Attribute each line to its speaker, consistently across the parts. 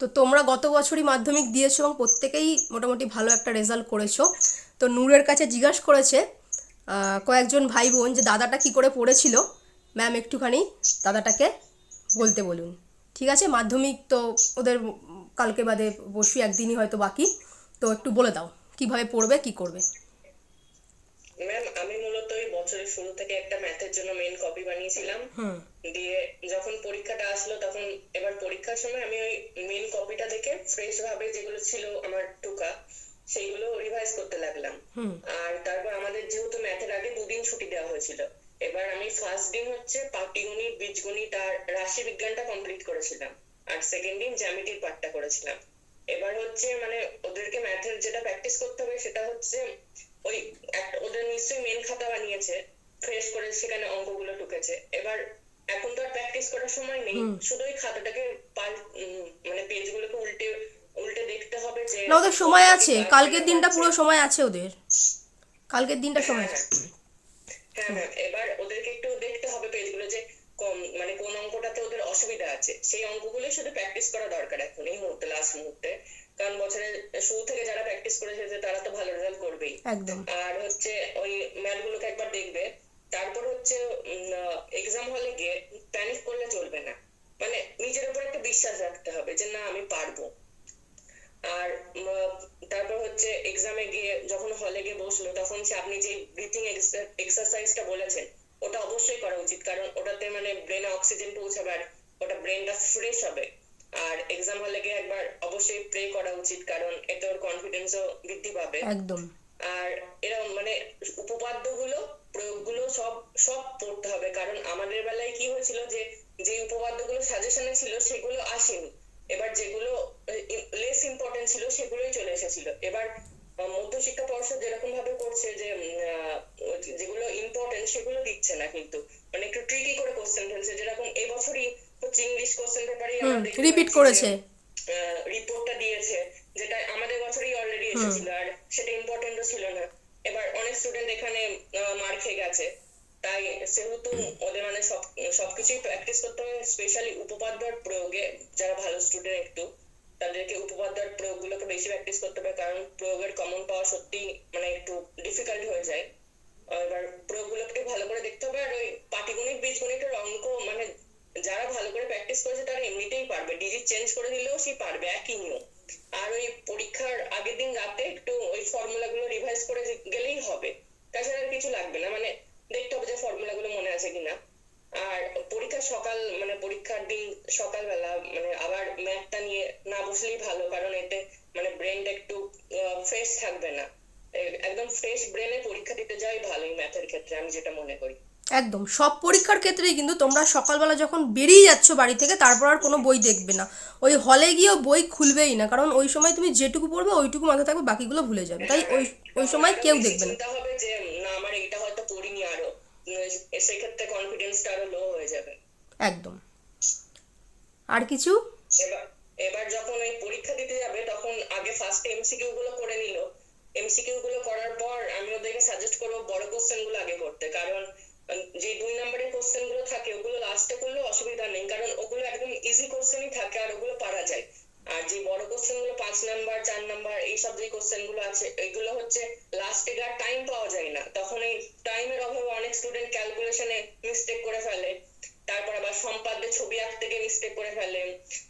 Speaker 1: তো তোমরা গত বছরই মাধ্যমিক দিয়েছ এবং প্রত্যেকেই মোটামুটি ভালো একটা রেজাল্ট করেছ। তো নূরের কাছে জিজ্ঞাসা করেছে কয়েকজন ভাই বোন যে দাদাটা কি করে পড়েছিল। ম্যাম একটুখানি দাদাটাকে বলতে বলুন। ঠিক আছে? মাধ্যমিক তো ওদের কালকে বাদে পরশু একদিনই হয়তো বাকি। তো একটু বলে দাও, কীভাবে পড়বে, কি করবে?
Speaker 2: ম্যাম আমি বছরের শুরু থেকে একটা ম্যাথের জন্য মেন কপি বানিয়েছিলাম। দিয়ে যখন পরীক্ষাটা আসলো তখন এবার পরীক্ষার সময় আমি ওই মেন কপিটা দেখে ফ্রেশ ভাবে যেগুলো ছিল আমার টুকা সেইগুলো রিভাইজ করতে লাগলাম। আর তারপর আমাদের যেহেতু ম্যাথের আগে দুদিন ছুটি দেওয়া হয়েছিল এবার আমি ফার্স্ট দিন হচ্ছে পাটিগণিত বীজগণিত আর রাশি বিজ্ঞানটা কমপ্লিট করেছিলাম। আর সেকেন্ড দিন জ্যামিতির পাঠটা করেছিলাম। এবার হচ্ছে মানে ওদেরকে ম্যাথের যেটা প্র্যাকটিস করতে হবে সেটা হচ্ছে ওই ওদের নিশ্চয়ই মেন খাতা বানিয়েছে ফ্রেশ করে সেখানে অঙ্কগুলো ঢুকেছে। এবার এখন তো আর প্র্যাকটিস করার সময় নেই শুধু ওই খাতাটাকে পাল মানে পেজগুলোকে উল্টে উল্টে দেখতে হবে যে
Speaker 1: না ওদের সময় আছে। কালকের দিনটা পুরো সময় আছে ওদের। কালকের দিনটা সময় আছে।
Speaker 2: হ্যাঁ। হ্যাঁ এবার ওদেরকে একটু দেখতে হবে পেজগুলো যে কম মানে কোন অঙ্কটাতে ওদের অসুবিধা আছে। সেই অঙ্কগুলো শুধু প্র্যাকটিস করা দরকার এখন এই মুহূর্তে লাস্ট মুহূর্তে। কারণ বছরের শুরু থেকে যারা প্র্যাকটিস করেছে যে তারা তো ভালো রেজাল্ট করবেই।
Speaker 1: একদম।
Speaker 2: আর হচ্ছে ওই ম্যাথগুলোকে একবার দেখবে তারপর হচ্ছে এক্সাম হলে গিয়ে প্যানিক করলে চলবে না। মানে নিজের উপর একটা বিশ্বাস রাখতে হবে যে না আমি পারব। আর তারপর হচ্ছে এক্সামে গিয়ে যখন হলে গিয়ে বসল তখন সে আপনি যে ব্রিথিং এক্সারসাইজটা বলেছেন ওটা অবশ্যই করা উচিত। কারণ ওটাতে মানে ব্রেনে অক্সিজেন পৌঁছাবে আর ওটা ব্রেনটা ফ্রেশ হবে। আর এক্সাম হলে গিয়ে একবার অবশ্যই প্রে করা উচিত কারণ এতে ওর কনফিডেন্সও বৃদ্ধি পাবে।
Speaker 1: একদম।
Speaker 2: আর এরকম মানে উপপাদ্যগুলো প্রয়োগগুলো সব সব পড়তে হবে কারণ আমাদের বেলায় কি হয়েছিল যে যে উপপাদ্যগুলো সাজেশনে ছিল সেগুলো আসেনি। এবার যেগুলো লেস ইম্পর্টেন্ট ছিল সেগুলোই চলে এসেছিল। এবার মধ্যশিক্ষা পর্ষদ যেরকম ভাবে করছে যে যেগুলো ইম্পর্টেন্ট সেগুলো দিচ্ছে না কিন্তু। মানে একটু ট্রিকি করে কোশ্চেন ফেলছে যেরকম এবছরই হচ্ছে ইংলিশ কোশ্চেন পেপারে
Speaker 1: হুম রিপিট করেছে।
Speaker 2: রিপোর্টটা দিয়েছে যেটা আমাদের বছরই অলরেডি এসেছিল আর সেটা ইম্পর্টেন্টও ছিল না। এবার অনেক স্টুডেন্ট এখানে মার খেয়ে গেছে। তাই সেহেতু ওদের মানে সব সবকিছুই প্র্যাকটিস করতে হবে স্পেশালি উপপাদ্য আর প্রয়োগে যারা ভালো স্টুডেন্ট একটু তাদেরকে উপপাদ্য আর প্রয়োগগুলোকে বেশি প্র্যাকটিস করতে হবে কারণ প্রয়োগের কমন পাওয়া সত্যি মানে একটু ডিফিকাল্ট হয়ে যায়। এবার প্রয়োগগুলো একটু ভালো করে দেখতে হবে আর ওই পাটিগণিত বীজগণিতের অঙ্ক মানে যারা ভালো করে প্র্যাকটিস করেছে তারা এমনিতেই পারবে। ডিজিট চেঞ্জ করে দিলেও সে পারবে, একই নিয়ম। আর ওই পরীক্ষার আগের দিন রাতে একটু ওই ফর্মুলা গুলো রিভাইজ করে গেলেই হবে। তাছাড়া আর কিছু লাগবে না। মানে দেখতে হবে যে ফর্মুলা গুলো মনে আছে কিনা। আর পরীক্ষার সকাল মানে পরীক্ষার দিন সকালবেলা মানে আবার ম্যাথটা নিয়ে না বসলেই ভালো, কারণ এতে মানে ব্রেনটা একটু ফ্রেশ থাকবে না। একদম ফ্রেশ ব্রেনে পরীক্ষা দিতে যাওয়াই ভালো ম্যাথের ক্ষেত্রে, আমি যেটা মনে করি।
Speaker 1: একদম। সব পরীক্ষার ক্ষেত্রেই কিন্তু তোমরা সকালবেলা যখন বেরিয়ে যাচ্ছ বাড়ি থেকে তারপর আর কোনো বই দেখবে না। ওই হলে গিয়েও বই খুলবেই না কারণ ওই সময় তুমি যেটুকু পড়বে ওইটুকু মাথায় থাকবে বাকিগুলো ভুলে যাবে। তাই ওই ওই সময় কেউ দেখবে না।
Speaker 2: হবে যে না আমার এটা হয়তো পড়িনি আরও। সেক্ষেত্রে কনফিডেন্সটা আরও লো হয়ে যাবে।
Speaker 1: একদম। আর কিছু?
Speaker 2: এবার এবার যখন ওই পরীক্ষা দিতে যাবে তখন আগে ফার্স্ট এমসিকিউ গুলো করে নিল। এমসিকিউ গুলো করার পর আমি ওদেরকে সাজেস্ট করব বড় কোশ্চেনগুলো আগে করতে। কারণ যে দুই নম্বরের কোশ্চেনগুলো থাকে, ওগুলো লাস্টে করলে অসুবিধা নেই, কারণ ওগুলো একদম ইজি কোশ্চেনই থাকে আর ওগুলো পারা যায়। আর যে বড় কোশ্চেনগুলো, পাঁচ নাম্বার চার নাম্বার এইসব যে কোশ্চেনগুলো আছে, এগুলো হচ্ছে লাস্টে আর টাইম পাওয়া যায় না। তখন এই টাইমের অভাবে অনেক স্টুডেন্ট ক্যালকুলেশনে মিস্টেক করে ফেলে। তারপর আবার সম্পাদ্যে ছবি আঁকতে গিয়ে মিস্টেক করে ফেলে।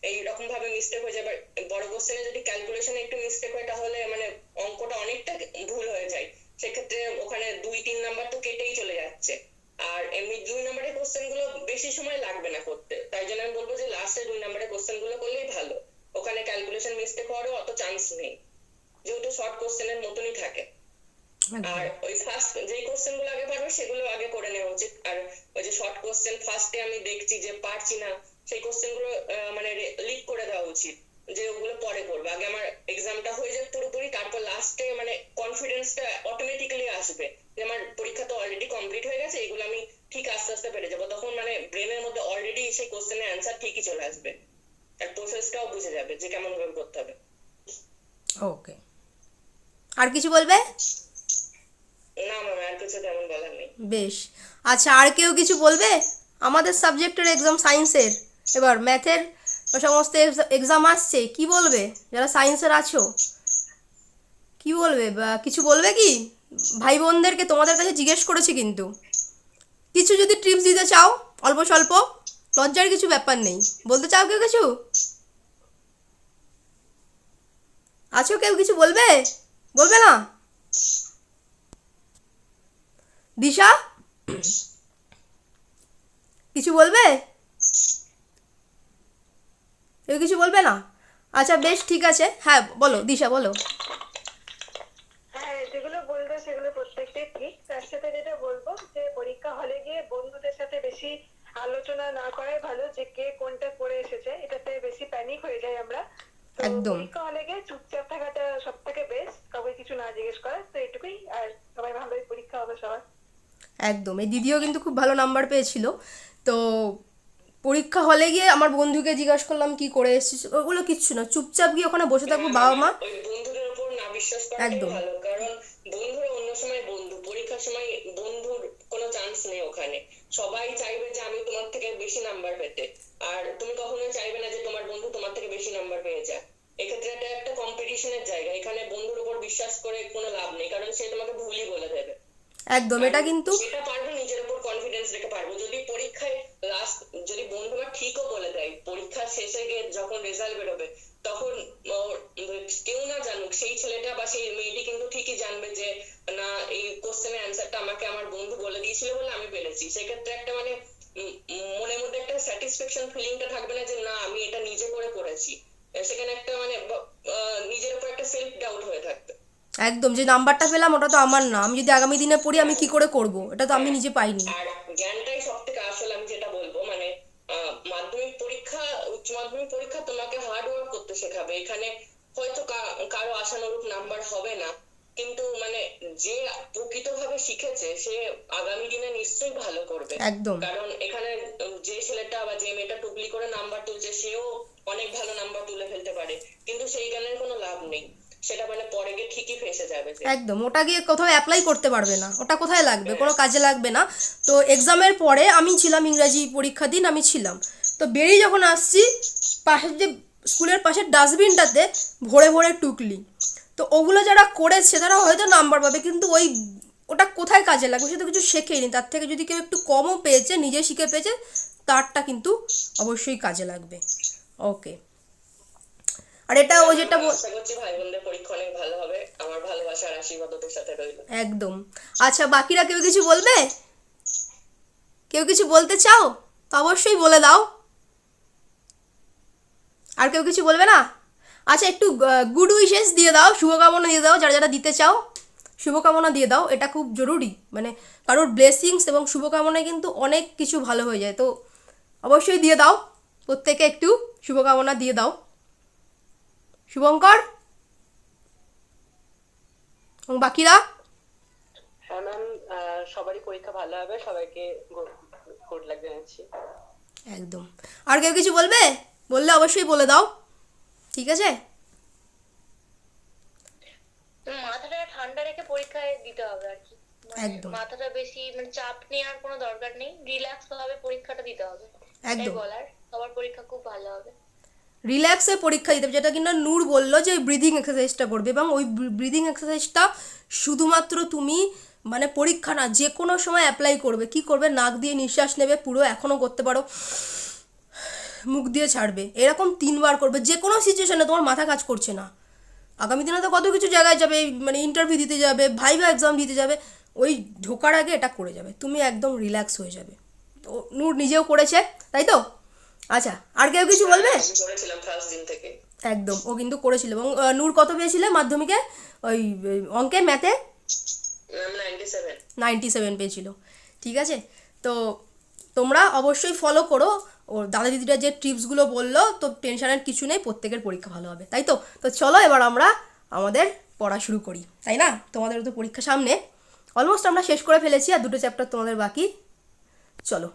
Speaker 2: এইরকম ভাবে মিস্টেক হয়ে যাবে বড় কোশ্চেনে যদি ক্যালকুলেশনে একটু মিস্টেক হয়, তাহলে মানে অঙ্কটা অনেকটা ভুল হয়ে যায়। সেক্ষেত্রে ওখানে দুই, তিন নাম্বার তো কেটেই চলে যাচ্ছে। আর এমনি দুই নম্বরের কোশ্চেনগুলো বেশি সময় লাগবে না করতে। তাই জন্য আমি বলব যে লাস্টে দুই নম্বরের কোশ্চেনগুলো করলেই ভালো। ওখানে ক্যালকুলেশন মিস্টেক হওয়ারও অত চান্স নেই। যেহেতু শর্ট কোশ্চেনের মতনই থাকে। আর ওই ফার্স্ট যেই কোশ্চেনগুলো আগে পারবে সেগুলো আগে করে নেওয়া উচিত। আর ওই যে শর্ট কোশ্চেন ফার্স্টে আমি দেখছি যে পারছি না সেই কোশ্চেনগুলো মানে লিক করে দেওয়া উচিত। যে ওগুলো পরে করবে। আগে আমার এক্সামটা হয়ে যাক পুরোপুরি তারপর লাস্টে মানে কনফিডেন্সটা অটোমেটিক্যালি আসবে যে আমার পরীক্ষা তো অলরেডি কমপ্লিট হয়ে গেছে এগুলো আমি ঠিক আস্তে আস্তে পেরে যাব। তখন মানে ব্রেনের মধ্যে অলরেডি সেই কোশ্চেনের অ্যান্সার ঠিকই চলে আসবে। আর প্রসেসটাও বুঝে যাবে যে কেমন ভাবে করতে হবে।
Speaker 1: ওকে আর কিছু বলবে?
Speaker 2: না ম্যাম আর কিছু তেমন বলার নেই।
Speaker 1: বেশ। আচ্ছা আর কেউ কিছু বলবে? আমাদের সাবজেক্টের এক্সাম সায়েন্সের এবার ম্যাথের
Speaker 3: সমস্ত এক্সাম আসছে, কি বলবে? যারা সায়েন্সের আছো। কি বলবে? বা কিছু বলবে কি? ভাই বোনদেরকে তোমাদের কাছে জিজ্ঞেস করেছি কিন্তু। কিছু যদি ট্রিপস দিতে চাও, অল্প স্বল্প, লজ্জার কিছু ব্যাপার নেই। বলতে চাও কেউ কিছু? আছো কেউ কিছু বলবে? বলবে না? দিশা? কিছু বলবে? কেউ কিছু বলবে না? আচ্ছা বেশ ঠিক আছে। হ্যাঁ বলো দিশা বলো।
Speaker 4: হ্যাঁ যেগুলো বলবে সেগুলো প্রত্যেকটাই ঠিক। তার সাথে যেটা বলব যে পরীক্ষা হলে গিয়ে বন্ধুদের সাথে বেশি আলোচনা না করাই ভালো যে কে কোনটা করে এসেছে। এটাতে বেশি প্যানিক হয়ে যায় আমরা।
Speaker 3: একদম।
Speaker 4: পরীক্ষা হলে গিয়ে চুপচাপ থাকাটা সব থেকে বেস্ট কাউকে কিছু না জিজ্ঞেস করা তো এটুকুই আর সবাই ভালোই পরীক্ষা হবে সবার।
Speaker 3: একদম। এই দিদিও কিন্তু খুব ভালো নাম্বার পেয়েছিল। তো পরীক্ষা হলে গিয়ে আমার বন্ধুকে জিজ্ঞাসা করলাম কি করে এসেছিস? ওগুলো কিচ্ছু না চুপচাপ গিয়ে ওখানে বসে থাকব বাবা মা। একদম।
Speaker 2: ভালো কারণ বন্ধুরা অন্য সময় বন্ধু পরীক্ষার সময় বন্ধুর কোনো চান্স নেই ওখানে। সবাই চাইবে যে আমি তোমার থেকে বেশি নাম্বার পেতে। আর তুমি কখনোই চাইবে না যে তোমার বন্ধু তোমার থেকে বেশি নাম্বার পেয়ে এক্ষেত্রে এটা একটা কম্পিটিশনের জায়গা এখানে বন্ধুর উপর বিশ্বাস করে কোনো লাভ নেই কারণ সে তোমাকে ভুলই বলে দেবে।
Speaker 3: একদম এটা কিন্তু
Speaker 2: পারব নিজের উপর শেষে গিয়ে যখন রেজাল্ট বেরোবে তখন কেউ না জানুক। সেই ছেলেটা বা সেই মেয়েটি কিন্তু ঠিকই জানবে যে না এই কোশ্চেনের অ্যান্সারটা আমাকে আমার বন্ধু বলে দিয়েছিল বলে আমি পেরেছি। সেক্ষেত্রে একটা মানে মনের মধ্যে একটা স্যাটিসফ্যাকশন ফিলিংটা থাকবে না যে না আমি এটা নিজে করে করেছি। সেখানে একটা মানে নিজের উপর একটা সেলফ ডাউট হয়ে থাকবে।
Speaker 3: একদম যে নাম্বারটা পেলাম ওটা তো আমার না। আমি যদি আগামী দিনে পড়ি আমি কি করে করব? এটা তো আমি নিজে পাইনি।
Speaker 2: আর জ্ঞানটাই সব থেকে আসল আমি যেটা বলব মানে মাধ্যমিক উচ্চ মাধ্যমিক পরীক্ষা তোমাকে হার্ড ওয়ার্ক করতে শেখাবে। এখানে হয়তো কারও আশানুরূপ নাম্বার হবে না। কিন্তু মানে যে প্রকৃতভাবে শিখেছে সে আগামী দিনে নিশ্চয়ই ভালো করবে।
Speaker 3: একদম।
Speaker 2: কারণ এখানে যে ছেলেটা বা যে মেয়েটা টুকলি করে নাম্বার তুলছে সেও অনেক ভালো নাম্বার তুলে ফেলতে পারে। কিন্তু সেই জ্ঞানের কোনো লাভ নেই। সেটা মানে পরে গিয়ে ঠিকই ফেসে যাবে
Speaker 3: একদম। ওটা গিয়ে কোথাও অ্যাপ্লাই করতে পারবে না। ওটা কোথায় লাগবে? কোনো কাজে লাগবে না। তো এক্সামের পরে আমি ছিলাম ইংরাজি পরীক্ষা দিন আমি ছিলাম। তো বেরিয়ে যখন আসছি পাশের যে স্কুলের পাশের ডাস্টবিনটাতে ভরে ভরে টুকলি। তো ওগুলো যারা করেছে তারা হয়তো নাম্বার পাবে কিন্তু ওই ওটা কোথায় কাজে লাগবে সে তো কিছু শেখেনি। তার থেকে যদি কেউ একটু কমও পেয়েছে নিজে শিখে পেয়েছে তারটা কিন্তু অবশ্যই কাজে লাগবে। ওকে। আর এটা ও যেটা একদম। আচ্ছা বাকিরা কেউ কিছু বলবে? কেউ কিছু বলতে চাও? তো অবশ্যই বলে দাও। আর কেউ কিছু বলবে না? আচ্ছা একটু গুড উইশেস দিয়ে দাও শুভকামনা দিয়ে দাও যারা যারা দিতে চাও শুভকামনা দিয়ে দাও এটা খুব জরুরি। মানে কারোর ব্লেসিংস এবং শুভকামনায় কিন্তু অনেক কিছু ভালো হয়ে যায়। তো অবশ্যই দিয়ে দাও প্রত্যেকে একটু শুভকামনা দিয়ে দাও। শুভঙ্কর? এবং বাকিরা?
Speaker 4: হ্যাঁ ম্যাম সবারই পরীক্ষা ভালো হবে সবাইকে গুড লাক জানাচ্ছি।
Speaker 3: একদম। আর কেউ কিছু বলবে? বললে অবশ্যই বলে দাও। ঠিক আছে?
Speaker 5: মাথাটা ঠান্ডা রেখে পরীক্ষায় দিতে হবে আর কি। মানে
Speaker 3: একদম।
Speaker 5: মাথাটা বেশি মানে চাপ নেওয়ার কোনো দরকার নেই। রিল্যাক্স ভাবে পরীক্ষাটা দিতে হবে।
Speaker 3: একদম।
Speaker 5: বলার। সবার পরীক্ষা খুব ভালো হবে।
Speaker 3: রিল্যাক্সে পরীক্ষা দিতে হবে। যেটা কিনা নূর বলল যে ওই ব্রিদিং এক্সারসাইজটা করবে এবং ওই ব্রিদিং এক্সারসাইজটা শুধুমাত্র তুমি মানে পরীক্ষা না যে কোনো সময় অ্যাপ্লাই করবে। কি করবে? নাক দিয়ে নিঃশ্বাস নেবে পুরো এখনও করতে পারো। মুখ দিয়ে ছাড়বে। এরকম তিনবার করবে। যে কোনো সিচুয়েশনে তোমার মাথা কাজ করছে না। আগামী দিনে তো কত কিছু জায়গায় যাবে মানে ইন্টারভিউ দিতে যাবে ভাইভা এক্সাম দিতে যাবে। ওই ঢোকার আগে এটা করে যাবে। তুমি একদম রিল্যাক্স হয়ে যাবে। তো নূর নিজেও করেছে তাই তো? আচ্ছা আর কেউ কিছু বলবে? একদম ও কিন্তু করেছিল। এবং নূর কত পেয়েছিলে মাধ্যমিকে? ওই অঙ্কে ম্যাথে?
Speaker 2: নাইনটি সেভেন
Speaker 3: পেয়েছিল। ঠিক আছে? তো তোমরা অবশ্যই ফলো করো। ওর দাদা দিদিরা যে টিপসগুলো বলল, তো টেনশনের কিছু নেই, প্রত্যেকের পরীক্ষা ভালো হবে, তাই তো? তো চলো এবার আমরা আমাদের পড়া শুরু করি, তাই না? তোমাদের তো পরীক্ষা সামনে। অলমোস্ট আমরা শেষ করে ফেলেছি, আর দুটো চ্যাপ্টার তোমাদের বাকি। চলো।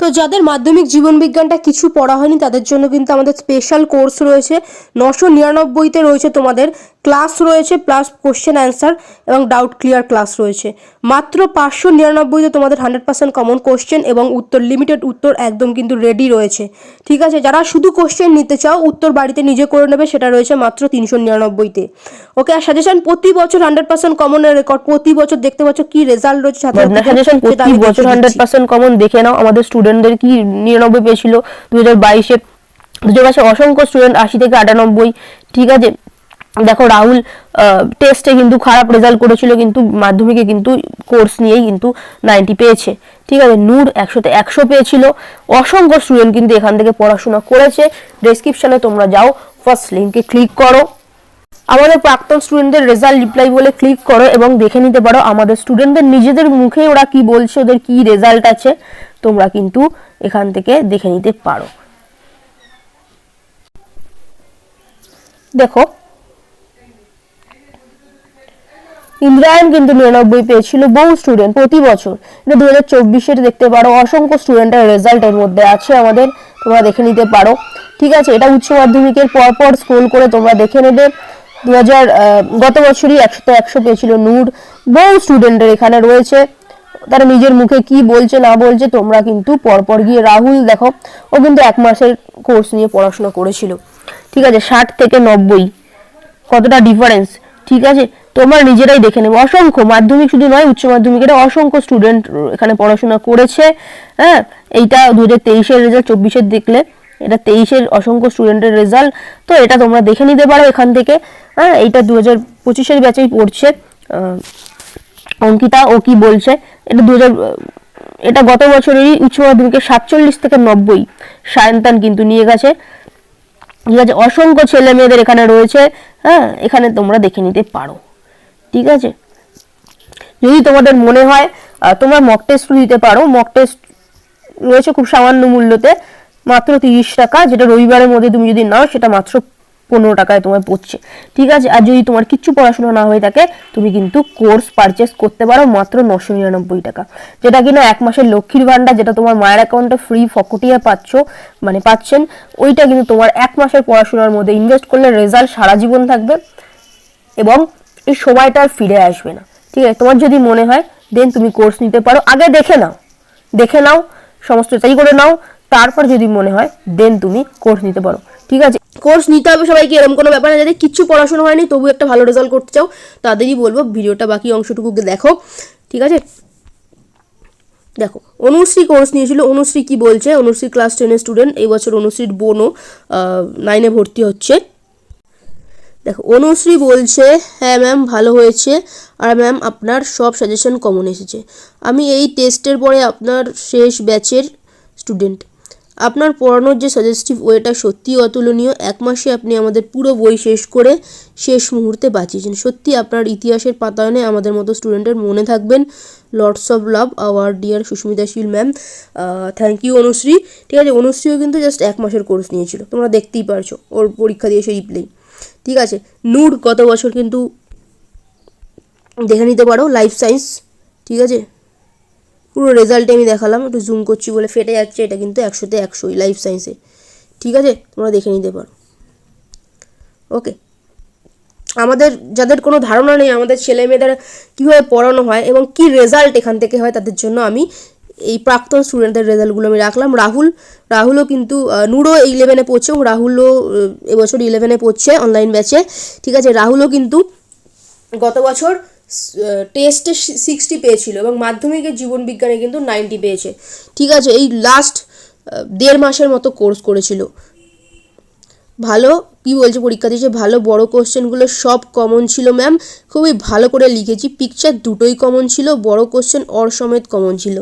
Speaker 1: তো যাদের মাধ্যমিক জীবন বিজ্ঞানটা কিছু পড়া হয়নি তাদের জন্য কিন্তু আমাদের স্পেশাল কোর্স রয়েছে। নশো নিরানব্বইতে রয়েছে তোমাদের ক্লাস রয়েছে প্লাস কোশ্চেন অ্যান্সার এবং ডাউট ক্লিয়ার ক্লাস রয়েছে। মাত্র পাঁচশো নিরানব্বইতে তোমাদের হান্ড্রেড পার্সেন্ট কমন কোশ্চেন এবং উত্তর লিমিটেড উত্তর একদম কিন্তু রেডি রয়েছে। ঠিক আছে যারা শুধু কোশ্চেন নিতে চাও উত্তর বাড়িতে নিজে করে নেবে সেটা রয়েছে মাত্র তিনশো নিরানব্বইতে। ওকে আর সাজেশন প্রতি বছর হান্ড্রেড পার্সেন্ট কমনের রেকর্ড প্রতি বছর দেখতে পাচ্ছ কি রেজাল্ট রয়েছে
Speaker 6: সাজেশন প্রতি বছর হান্ড্রেড পার্সেন্ট কমন দেখে নাও আমাদের স্টুডেন্টদের কি নিরানব্বই পেয়েছিল? দু হাজার বাইশে দু হাজার অসংখ্য স্টুডেন্ট আশি থেকে আটানব্বই, ঠিক আছে? দেখো রাহুল টেস্টে কিন্তু খারাপ রেজাল্ট করেছিল কিন্তু মাধ্যমিকে কিন্তু কোর্স নিয়েই কিন্তু নাইনটি পেয়েছে, ঠিক আছে? নূর একশোতে একশো পেয়েছিল। অসংখ্য স্টুডেন্ট কিন্তু এখান থেকে পড়াশোনা করেছে। ডেসক্রিপশনে তোমরা যাও ফার্স্ট লিঙ্কে ক্লিক করো। আমাদের প্রাক্তন স্টুডেন্টদের রেজাল্ট রিপ্লাই বলে ক্লিক করো এবং দেখে নিতে পারো আমাদের স্টুডেন্টদের নিজেদের মুখে ওরা কি বলছে, ওদের কি রেজাল্ট আছে। তোমরা কিন্তু এখান থেকে দেখে নিতে পারো। দেখো, ইন্দ্রায়ণ কিন্তু নিরানব্বই পেয়েছিল বহু স্টুডেন্ট প্রতি বছর। এটা দু হাজার চব্বিশের দেখতে পারো, অসংখ্য স্টুডেন্টের রেজাল্টের মধ্যে আছে আমাদের, তোমরা দেখে নিতে পারো। ঠিক আছে, এটা উচ্চ মাধ্যমিকের পর পর স্ক্রোল করে তোমরা দেখে নেবে। দু হাজার গত বছরই একশো একশো পেয়েছিল নূর, বহু স্টুডেন্টের এখানে রয়েছে। তারা নিজের মুখে কি বলছে, না বলছে, তোমরা কিন্তু পরপর গিয়ে রাহুল দেখো, ও কিন্তু এক মাসের কোর্স নিয়ে পড়াশোনা করেছিল। ঠিক আছে, ষাট থেকে নব্বই। কতটা ডিফারেন্স ঠিক আছে, তোমরা নিজেরাই দেখে নেবে। অসংখ্য, মাধ্যমিক শুধু নয়, উচ্চ মাধ্যমিকের অসংখ্য স্টুডেন্ট এখানে পড়াশোনা করেছে। হ্যাঁ এইটা দু হাজার তেইশের রেজাল্ট চব্বিশের দেখলে, এটা তেইশের অসংখ্য স্টুডেন্টের রেজাল্ট তো এটা তোমরা দেখে নিতে পারো এখান থেকে। হ্যাঁ এইটা দু হাজার পঁচিশের ব্যাচেই পড়ছে। অঙ্কিতা ও কি বলছে, এটা দু হাজার এটা গত বছরেরই উচ্চ মাধ্যমিকের সাতচল্লিশ থেকে নব্বই সায়ন্তান কিন্তু নিয়ে গেছে। ঠিক আছে, অসংখ্য ছেলে মেয়েদের এখানে রয়েছে হ্যাঁ এখানে তোমরা দেখে নিতে পারো। ঠিক আছে? যদি তোমাদের মনে হয় তোমরা মক টেস্ট দিতে পারো। মক টেস্ট রয়েছে খুব সামান্য মূল্যতে, মাত্র তিরিশ টাকা, যেটা রবিবারের মধ্যে তুমি যদি নাও, সেটা মাত্র পনেরো টাকায় তোমার পড়ছে। ঠিক আছে? আর যদি তোমার কিচ্ছু পড়াশোনা না হয়ে থাকে, তুমি কিন্তু কোর্স পারচেস করতে পারো মাত্র নশো নিরানব্বই টাকা। যেটা কিনা এক মাসের লক্ষ্মীর ভান্ডার যেটা তোমার মায়ের অ্যাকাউন্টে ফ্রি ফকটিয়া পাচ্ছ মানে পাচ্ছেন, ওইটা কিন্তু তোমার এক মাসের পড়াশোনার মধ্যে ইনভেস্ট করলে রেজাল্ট সারা জীবন থাকবে এবং এই সময়টা আর ফিরে আসবে না। ঠিক আছে? তোমার যদি মনে হয় দেন তুমি কোর্স নিতে পারো। আগে দেখে নাও। দেখে নাও সমস্ত তাই করে নাও। তারপর যদি মনে হয় দেন তুমি কোর্স নিতে পারো। ঠিক আছে?
Speaker 1: কোর্স নিতে হবে সবাইকে এরকম কোনো ব্যাপার না। যাদের কিচ্ছু পড়াশোনা হয়নি, তবু একটা ভালো রেজাল্ট করতে চাও, তাদেরই বলব, ভিডিওটা বাকি অংশটুকু দেখো। ঠিক আছে? দেখো, অনুশ্রী কোর্স নিয়েছিল। অনুশ্রী কি বলছে? অনুশ্রী ক্লাস টেনের স্টুডেন্ট এই বছর অনুশ্রীর বোনও নাইনে ভর্তি হচ্ছে। দেখো, অনুশ্রী বলছে হ্যাঁ ম্যাম ভালো হয়েছে। আর ম্যাম আপনার সব সাজেশন কমন এসেছে। আমি এই টেস্টের পরে আপনার শেষ ব্যাচের স্টুডেন্ট আপনার পড়ানোর যে সাজেস্টিভ ওয়েটা সত্যিই অতুলনীয়। এক মাসে আপনি আমাদের পুরো বই শেষ করে শেষ মুহূর্তে বাঁচিয়েছেন। সত্যি আপনার ইতিহাসের পাতায়নে আমাদের মতো স্টুডেন্টের মনে থাকবেন। Lots of love our dear Susmita Shil ma'am thank you Anushree. ঠিক আছে, অনুশ্রীও কিন্তু জাস্ট এক মাসের কোর্স নিয়েছিল। তোমরা দেখতেই পারছ, ওর পরীক্ষা দিয়ে এসে রিপ্লাই ঠিক আছে, নূর গত বছর কিন্তু দেখে নিতে পারো লাইফ সায়েন্স ঠিক আছে? পুরো রেজাল্টে আমি দেখালাম, একটু জুম করছি বলে ফেটে যাচ্ছে, এটা কিন্তু একশোতে একশোই লাইফ সায়েন্সে ঠিক আছে? তোমরা দেখে নিতে পারো। ওকে আমাদের যাদের কোনো ধারণা নেই, আমাদের ছেলে মেয়েদের কীভাবে পড়ানো হয় এবং কি রেজাল্ট এখান থেকে হয়, তাদের জন্য আমি এই প্রাক্তন স্টুডেন্টদের রেজাল্টগুলো আমি রাখলাম। রাহুল, রাহুলও কিন্তু নূরও ইলেভেনে পড়ছে এবং রাহুলও এবছর ইলেভেনে পড়ছে অনলাইন ব্যাচে ঠিক আছে? রাহুলও কিন্তু গত বছর টেস্টে সিক্সটি পেয়েছিল এবং মাধ্যমিকের জীবন বিজ্ঞানে কিন্তু নাইনটি পেয়েছে। ঠিক আছে, এই লাস্ট দেড় মাসের মতো কোর্স করেছিল। ভালো, কি বলছে পরীক্ষা দিয়েছে? ভালো, বড় কোশ্চেনগুলো সব কমন ছিল ম্যাম খুবই ভালো করে লিখেছি। পিকচার দুটোই কমন ছিল, বড় কোশ্চেন অর সমেত কমন ছিল।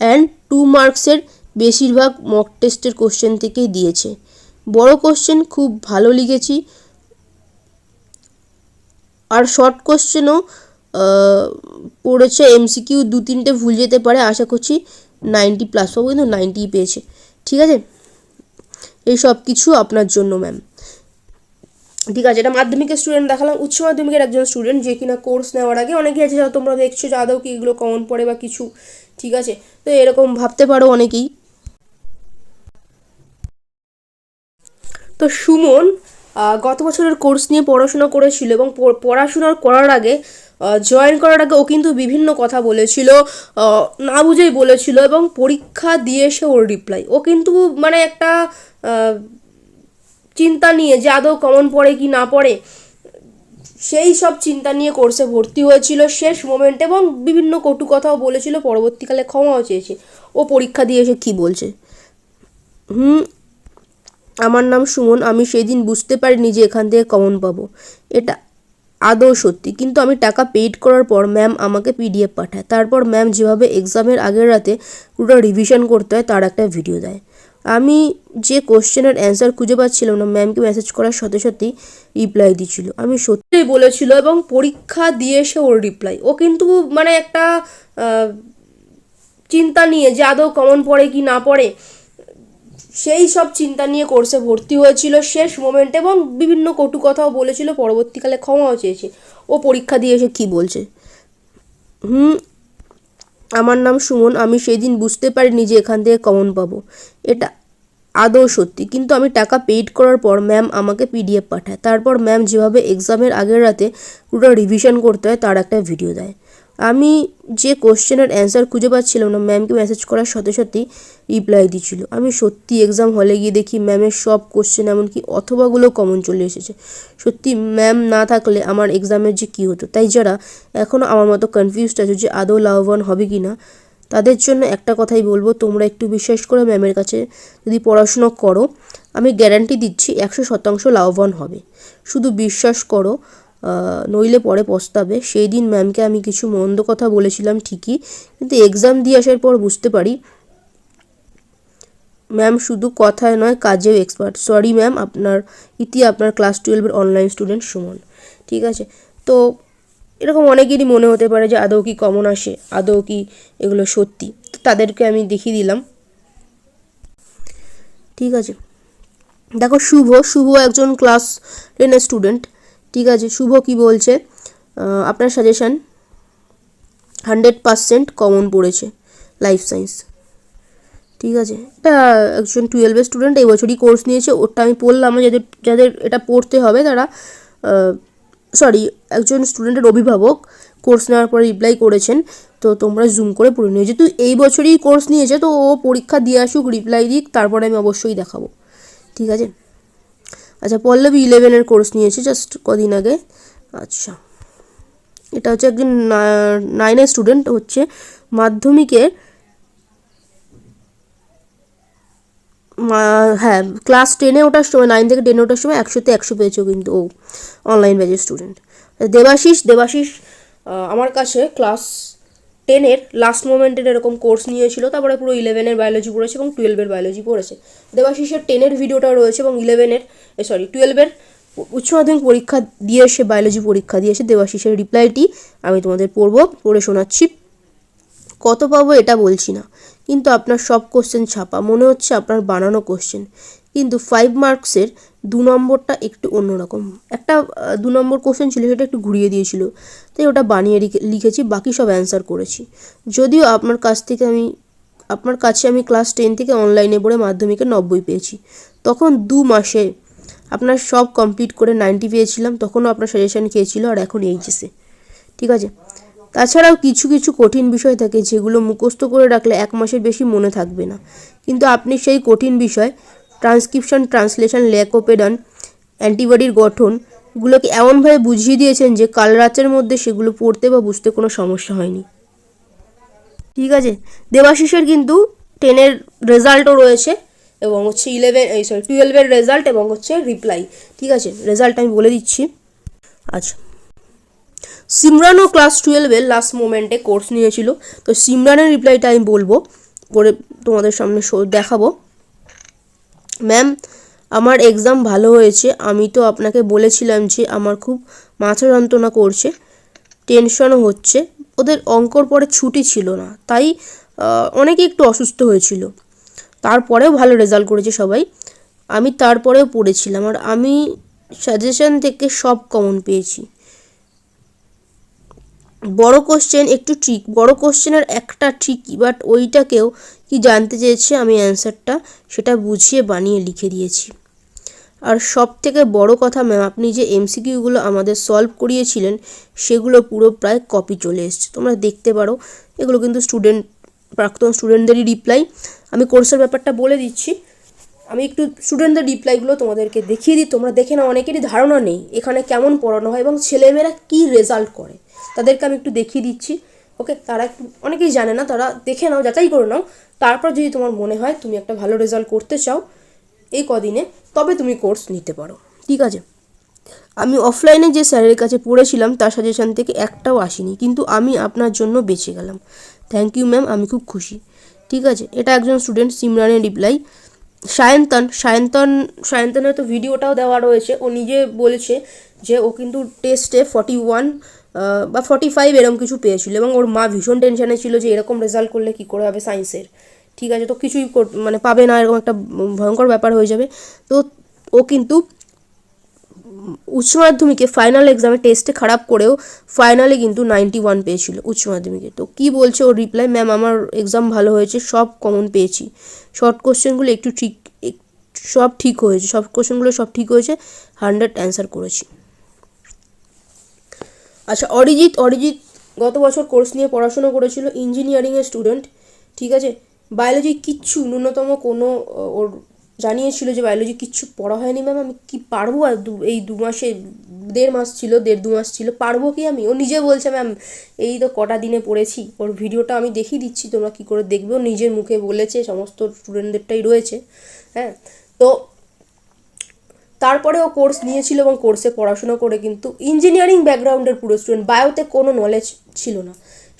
Speaker 1: অ্যান্ড টু মার্কসের বেশিরভাগ মক টেস্টের কোশ্চেন থেকেই দিয়েছে। বড় কোশ্চেন খুব ভালো লিখেছি। আর শর্ট কোশ্চেনও পড়েছে এমসিকিউ দু তিনটে ভুল যেতে পারে, আশা করছি নাইনটি প্লাস পাবো কিন্তু নাইনটিই পেয়েছে, ঠিক আছে? এই সব কিছু আপনার জন্য ম্যাম ঠিক আছে, এটা মাধ্যমিকের স্টুডেন্ট দেখালাম, উচ্চ মাধ্যমিকের একজন স্টুডেন্ট যে কিনা কোর্স নেওয়ার আগে অনেকেই আছে যারা তোমরা দেখছ, যে কি এগুলো কমন পড়ে বা কিছু, ঠিক আছে? তো এরকম ভাবতে পারো অনেকেই। তো সুমন গত বছরের কোর্স নিয়ে পড়াশোনা করেছিল এবং পড়াশোনা করার আগে জয়েন করার আগে ও কিন্তু বিভিন্ন কথা বলেছিল না বুঝেই বলেছিল এবং পরীক্ষা দিয়ে এসে ওর রিপ্লাই ও কিন্তু মানে একটা চিন্তা নিয়ে যে আদৌ কমন পড়ে কি না পড়ে, সেই সব চিন্তা নিয়ে কোর্সে ভর্তি হয়েছিল শেষ মোমেন্ট এবং বিভিন্ন কটু কথাও বলেছিল, পরবর্তীকালে ক্ষমাও চেয়েছে। ও পরীক্ষা দিয়ে এসে কী বলছে? হুম, আমার নাম সুমন, আমি সেই দিন বুঝতে পারিনি যে এখান থেকে কমন পাবো। এটা আদৌ সত্যি? কিন্তু আমি টাকা পেইড করার পর ম্যাম আমাকে পিডিএফ পাঠায়। তারপর ম্যাম যেভাবে এক্সামের আগের রাতে পুরোটা রিভিশন করতে হয়, তার একটা ভিডিও দেয়। আমি যে কোশ্চেনের অ্যান্সার খুঁজে পাচ্ছিলাম না ম্যামকে মেসেজ করার সাথে সাথেই রিপ্লাই দিচ্ছিল। আমি সত্যিই বলেছিল এবং পরীক্ষা দিয়ে এসে ওর রিপ্লাই ও কিন্তু মানে একটা চিন্তা নিয়ে যে আদৌ কমন পড়ে কি না পড়ে সেই সব চিন্তা নিয়ে কোর্সে ভর্তি হয়েছিল শেষ মোমেন্ট এবং বিভিন্ন কটু কথাও বলেছিল, পরবর্তীকালে ক্ষমাও চেয়েছে। ও পরীক্ষা দিয়ে এসে কী বলছে? হুম, আমার নাম সুমন, আমি সেই দিন বুঝতে পারিনি যে এখান থেকে কমন পাবো। এটা আদৌ সত্যি? কিন্তু আমি টাকা পেইড করার পর ম্যাম আমাকে পিডিএফ পাঠায়। তারপর ম্যাম যেভাবে এক্সামের আগের রাতে পুরো রিভিশন করতে হয়, তার একটা ভিডিও দেয়। আমি যে কোশ্চেনের অ্যান্সার খুঁজে পাচ্ছিলাম না ম্যামকে মেসেজ করার সাথে সাথেই রিপ্লাই দিচ্ছিল। আমি সত্যি এক্সাম হলে গিয়ে দেখি ম্যামের সব কোশ্চেন এমনকি অথবাগুলো কমন চলে এসেছে। সত্যি ম্যাম না থাকলে আমার এক্সামের যে কী হতো? তাই যারা এখনও আমার মতো কনফিউজড আছে যে আদৌ লাভবান হবে কি না, তাদের জন্য একটা কথাই বলব, তোমরা একটু বিশ্বাস করে ম্যামের কাছে, যদি পড়াশুনো করো, আমি গ্যারান্টি দিচ্ছি একশো শতাংশ লাভবান হবে। শুধু বিশ্বাস করো নইলে পরে পস্তাবে। সেই দিন ম্যামকে আমি কিছু মন্দ কথা বলেছিলাম ঠিকই, কিন্তু এক্সাম দিয়ে আসার পর বুঝতে পারি ম্যাম শুধু কথায় নয়, কাজেও এক্সপার্ট সরি ম্যাম আপনার ইতি আপনার ক্লাস টুয়েলভের অনলাইন স্টুডেন্ট সুমন। ঠিক আছে? তো এরকম অনেকেরই মনে হতে পারে যে আদৌ কি কমন আসে, আদৌ কি এগুলো সত্যি। তো তাদেরকে আমি দেখিয়ে দিলাম। ঠিক আছে? দেখো, শুভ শুভ একজন ক্লাস টেনের স্টুডেন্ট ঠিক আছে, শুভ কি বলছে? আপনার সাজেশান হান্ড্রেড পারসেন্ট কমন পড়েছে লাইফ সায়েন্স ঠিক আছে, এটা একজন টুয়েলভের স্টুডেন্ট এই বছরই কোর্স নিয়েছে ওটা আমি পড়লাম যাদের যাদের এটা পড়তে হবে তারা সরি একজন স্টুডেন্টের অভিভাবক কোর্স নেওয়ার পরে রিপ্লাই করেছেন, তো তোমরা জুম করে পড়ে নিও। যেহেতু এই বছরই কোর্স নিয়েছে, তো ও পরীক্ষা দিয়ে আসুক রিপ্লাই দিক, তারপরে আমি অবশ্যই দেখাবো। ঠিক আছে? আচ্ছা পল্লবী ইলেভেনের কোর্স নিয়েছে জাস্ট কদিন আগে। আচ্ছা। এটা হচ্ছে একজন নাইনের স্টুডেন্ট হচ্ছে। মাধ্যমিকে হ্যাঁ ক্লাস টেনে ওঠার সময় নাইন থেকে টেনে ওঠার সময় একশোতে একশো পেয়েছ কিন্তু ও অনলাইন ব্যাচের স্টুডেন্ট দেবাশিস দেবাশিস আমার কাছে ক্লাস টেনের লাস্ট মোমেন্টের এরকম কোর্স নিয়েছিল, তারপরে পুরো ইলেভেনের বায়োলজি পড়েছে এবং টুয়েলভের বায়োলজি পড়েছে। দেবাশিসের টেনের ভিডিওটা রয়েছে এবং ইলেভেনের সরি টুয়েলভের উচ্চ মাধ্যমিক পরীক্ষা দিয়ে এসে বায়োলজি পরীক্ষা দিয়ে এসে দেবাশিসের রিপ্লাইটি আমি তোমাদের পড়ব, পড়ে শোনাচ্ছি। কত পাবো এটা বলছি না, কিন্তু আপনার সব কোশ্চেন ছাপা। মনে হচ্ছে আপনার বানানো কোশ্চেন কিন্তু ফাইভ মার্কসের দু নম্বরটা একটু অন্যরকম। একটা দু নম্বর কোশ্চেন ছিল, সেটা একটু ঘুরিয়ে দিয়েছিল। তাই ওটা বানিয়ে লিখে- লিখেছি, বাকি সব অ্যান্সার করেছি। যদিও আপনার কাছ থেকে আমি, আপনার কাছে আমি ক্লাস টেন থেকে অনলাইনে পড়ে মাধ্যমিকে নব্বই পেয়েছি। তখন দু মাসে আপনার সব কমপ্লিট করে নাইনটি পেয়েছিলাম, তখনও আপনার সাজেশান খেয়েছিল, আর এখন এইচএসে ঠিক আছে? তাছাড়াও কিছু কিছু কঠিন বিষয় থাকে, যেগুলো মুখস্থ করে রাখলে এক মাসের বেশি মনে থাকবে না। কিন্তু আপনি সেই কঠিন বিষয় ট্রান্সক্রিপশন ট্রান্সলেশন ল্যাকোপেডান অ্যান্টিবডির গঠন গুলোকে এমনভাবে বুঝিয়ে দিয়েছেন যে কাল রাতের মধ্যে সেগুলো পড়তে বা বুঝতে কোনো সমস্যা হয়নি। ঠিক আছে? দেবাশিসের কিন্তু টেনের রেজাল্টও রয়েছে এবং হচ্ছে ইলেভেন এই সরি টুয়েলভের রেজাল্ট এবং হচ্ছে রিপ্লাই ঠিক আছে? রেজাল্ট আমি বলে দিচ্ছি। আচ্ছা। সিমরানও ক্লাস টুয়েলভের লাস্ট মোমেন্টে কোর্স নিয়েছিল। তো সিমরানের রিপ্লাইটা আমি বলব, করে তোমাদের সামনে দেখাবো। ম্যাম আমার এক্সাম ভালো হয়েছে। আমি তো আপনাকে বলেছিলাম যে আমার খুব মাথা যন্ত্রণা করছে টেনশনও হচ্ছে। ওদের অঙ্কর পরে ছুটি ছিল না, তাই অনেকে একটু অসুস্থ হয়েছিল। তারপরেও ভালো রেজাল্ট করেছে সবাই। আমি তারপরেও পড়েছিলাম আর আমি সাজেশন থেকে সব কমন পেয়েছি। বড় কোশ্চেন একটু ট্রিক বড় কোশ্চেনের একটা ট্রিকই বাট ওইটাকেও কি জানতে চেয়েছে আমি অ্যান্সারটা, সেটা বুঝিয়ে বানিয়ে লিখে দিয়েছি। আর সব থেকে বড় কথা ম্যাম আপনি যে এমসিকিউগুলো আমাদের সলভ করিয়েছিলেন, সেগুলো পুরো প্রায় কপি চলে এসছে। তোমরা দেখতে পারো, এগুলো কিন্তু স্টুডেন্ট প্রাক্তন স্টুডেন্টদেরই রিপ্লাই আমি কোর্সের ব্যাপারটা বলে দিচ্ছি। আমি একটু স্টুডেন্টদের রিপ্লাইগুলো তোমাদেরকে দেখিয়ে দিই। তোমরা দেখে না অনেকেরই ধারণা নেই এখানে কেমন পড়ানো হয় এবং ছেলেমেয়েরা কী রেজাল্ট করে। তাদেরকে আমি একটু দেখিয়ে দিচ্ছি। ওকে, তারা একটু, অনেকেই জানে না, তারা দেখে নাও, যাচাই করে নাও। তারপর যদি তোমার মনে হয় তুমি একটা ভালো রেজাল্ট করতে চাও এই কদিনে, তবে তুমি কোর্স নিতে পারো। ঠিক আছে? আমি অফলাইনে যে স্যারের কাছে পড়েছিলাম, তার সাজেশান থেকে একটাও আসেনি, কিন্তু আমি আপনার জন্য বেঁচে গেলাম। থ্যাংক ইউ ম্যাম আমি খুব খুশি। ঠিক আছে? এটা একজন স্টুডেন্ট সিমরানের রিপ্লাই সায়ন্তন সায়ন্তন, সায়ন্তনের তো ভিডিওটাও দেওয়া রয়েছে। ও নিজে বলেছে যে, ও কিন্তু টেস্টে ফর্টি ওয়ান বা ফর্টি ফাইভ এরকম কিছু পেয়েছিল এবং ওর মা ভীষণ টেনশানে ছিল যে এরকম রেজাল্ট করলে কী করে হবে সায়েন্সের ঠিক আছে, তো কিছুই মানে পাবে না, এরকম একটা ভয়ঙ্কর ব্যাপার হয়ে যাবে। তো ও কিন্তু উচ্চ মাধ্যমিকে ফাইনাল এক্সামে টেস্টে খারাপ করেও ফাইনালে কিন্তু নাইনটি ওয়ান পেয়েছিল উচ্চ মাধ্যমিকে। তো কী বলছে ওর রিপ্লাই ম্যাম আমার এক্সাম ভালো হয়েছে, সব কমন পেয়েছি। শর্ট কোশ্চেনগুলো একটু ঠিক, সব ঠিক হয়েছে, সব কোশ্চেনগুলো সব ঠিক হয়েছে হান্ড্রেড অ্যান্সার করেছি। আচ্ছা অরিজিৎ অরিজিৎ গত বছর কোর্স নিয়ে পড়াশোনা করেছিল ইঞ্জিনিয়ারিংয়ের স্টুডেন্ট ঠিক আছে? বায়োলজি কিচ্ছু, ন্যূনতম কোনো ওর জানিয়েছিল যে বায়োলজি কিচ্ছু পড়া হয়নি ম্যাম আমি কি পারব? আর দু, এই দু মাসে, দেড় মাস ছিল, দেড় দু মাস ছিল, পারব কি আমি? ও নিজে বলছে ম্যাম এই তো কটা দিনে পড়েছি, ওর ভিডিওটা আমি দেখিয়ে দিচ্ছি, তোমরা কী করে দেখবে? ও নিজের মুখে বলেছে, সমস্ত স্টুডেন্টদেরটাই রয়েছে হ্যাঁ? তো তারপরে ও কোর্স নিয়েছিল এবং কোর্সে পড়াশোনা করে কিন্তু ইঞ্জিনিয়ারিং ব্যাকগ্রাউন্ডের পুরো স্টুডেন্ট বায়োতে কোনো নলেজ ছিল না।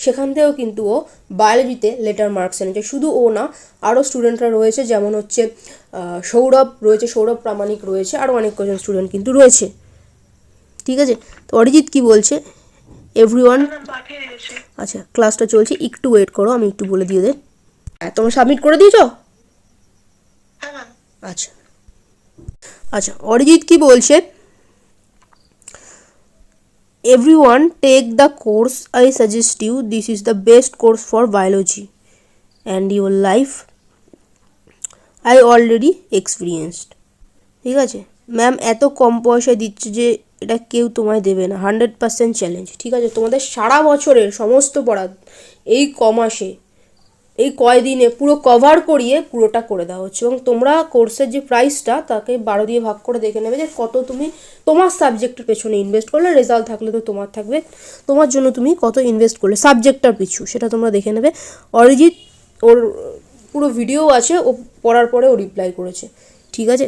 Speaker 1: সেখান থেকেও কিন্তু ও বায়োলজিতে লেটার মার্কস এনেছে। শুধু ও না আরও স্টুডেন্টরা রয়েছে যেমন হচ্ছে সৌরভ রয়েছে সৌরভ প্রামাণিক রয়েছে আরও অনেক কজন স্টুডেন্ট কিন্তু রয়েছে। ঠিক আছে? তো অরিজিৎ কি বলছে? এভরি ওয়ান আচ্ছা ক্লাসটা চলছে একটু ওয়েট করো আমি একটু বলে দিয়ে দে হ্যাঁ তোমরা সাবমিট করে দিয়েছ?
Speaker 4: হ্যাঁ
Speaker 1: আচ্ছা। আচ্ছা অরিজিৎ কি বলছে? Everyone take the course I suggest you this is the best course for biology and your life I already experienced ঠিক আছে? ম্যাম এত কম পয়সায় দিচ্ছে যে এটা কেউ তোমায় দেবে না। হান্ড্রেড পার্সেন্ট চ্যালেঞ্জ ঠিক আছে? তোমাদের সারা বছরের সমস্ত পড়া এই ক মাসে এই কয়দিনে পুরো কভার করিয়ে পুরোটা করে দেওয়া হচ্ছে। এবং তোমরা কোর্সের যে প্রাইসটা তাকে বারো দিয়ে ভাগ করে দেখে নেবে যে কত তুমি তোমার সাবজেক্টের পেছনে ইনভেস্ট করলে রেজাল্ট থাকলে তো তোমার থাকবে, তোমার জন্য তুমি কত ইনভেস্ট করলে সাবজেক্টটার পিছু, সেটা তোমরা দেখে নেবে। অরিজিৎ ওর পুরো ভিডিও আছে, ও পড়ার পরে ও রিপ্লাই করেছে। ঠিক আছে?